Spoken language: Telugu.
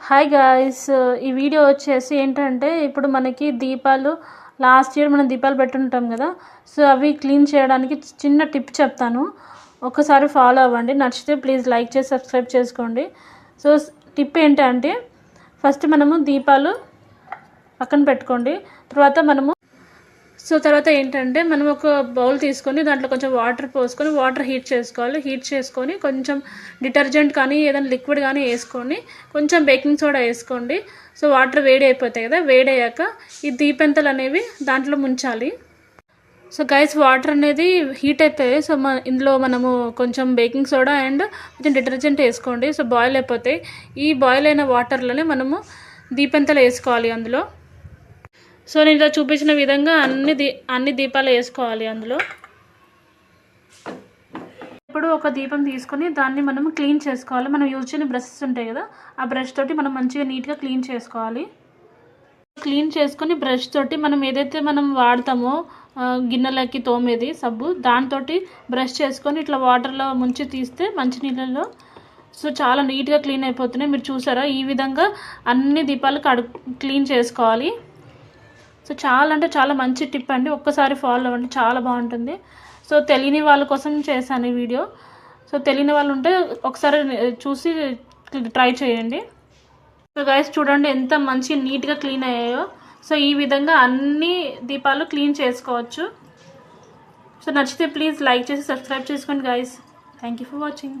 హాయ్ గాయస్ uh, ఈ వీడియో వచ్చేసి ఏంటంటే ఇప్పుడు మనకి దీపాలు లాస్ట్ ఇయర్ మనం దీపాలు పెట్టుంటాం కదా సో అవి క్లీన్ చేయడానికి చిన్న టిప్ చెప్తాను. ఒకసారి ఫాలో అవ్వండి నచ్చితే ప్లీజ్ లైక్ చేసి సబ్స్క్రైబ్ చేసుకోండి. సో టిప్ ఏంటంటే ఫస్ట్ మనము దీపాలు పక్కన పెట్టుకోండి తర్వాత మనము సో తర్వాత ఏంటంటే మనం ఒక బౌల్ తీసుకొని దాంట్లో కొంచెం వాటర్ పోసుకొని వాటర్ హీట్ చేసుకోవాలి. హీట్ చేసుకొని కొంచెం డిటర్జెంట్ కానీ ఏదైనా లిక్విడ్ కానీ వేసుకొని కొంచెం బేకింగ్ సోడా వేసుకోండి. సో వాటర్ వేడి అయిపోతాయి కదా వేడయ్యాక ఈ దీపెంతలు అనేవి దాంట్లో ముంచాలి. సో గైస్ వాటర్ అనేది హీట్ అవుతాయి సో మన ఇందులో మనము కొంచెం బేకింగ్ సోడా అండ్ కొంచెం డిటర్జెంట్ వేసుకోండి. సో బాయిల్ అయిపోతాయి. ఈ బాయిల్ అయిన వాటర్లోనే మనము దీపెంతలు వేసుకోవాలి అందులో. సో నేను ఇలా చూపించిన విధంగా అన్ని దీ అన్ని దీపాలు వేసుకోవాలి అందులో. ఇప్పుడు ఒక దీపం తీసుకొని దాన్ని మనం క్లీన్ చేసుకోవాలి. మనం యూజ్ చేయని బ్రషెస్ ఉంటాయి కదా ఆ బ్రష్ తోటి మనం మంచిగా నీట్గా క్లీన్ చేసుకోవాలి. క్లీన్ చేసుకొని బ్రష్ తోటి మనం ఏదైతే మనం వాడతామో గిన్నెలకి తోమేది సబ్బు దాంతో బ్రష్ చేసుకొని ఇట్లా వాటర్లో ముంచి తీస్తే మంచి నీళ్ళలో సో చాలా నీట్గా క్లీన్ అయిపోతున్నాయి. మీరు చూసారా? ఈ విధంగా అన్ని దీపాలు కడు క్లీన్ చేసుకోవాలి. సో చాలా అంటే చాలా మంచి టిప్ అండి. ఒక్కసారి ఫాలో అవ్వండి. చాలా బాగుంటుంది. సో తెలియని వాళ్ళ కోసం చేశాను ఈ వీడియో. సో తెలియని వాళ్ళు ఉంటే ఒకసారి చూసి ట్రై చేయండి. సో గైస్ చూడండి ఎంత మంచి నీట్గా క్లీన్ అయ్యాయో. సో ఈ విధంగా అన్ని దీపాలు క్లీన్ చేసుకోవచ్చు. సో నచ్చితే ప్లీజ్ లైక్ చేసి సబ్స్క్రైబ్ చేసుకోండి guys thank you for watching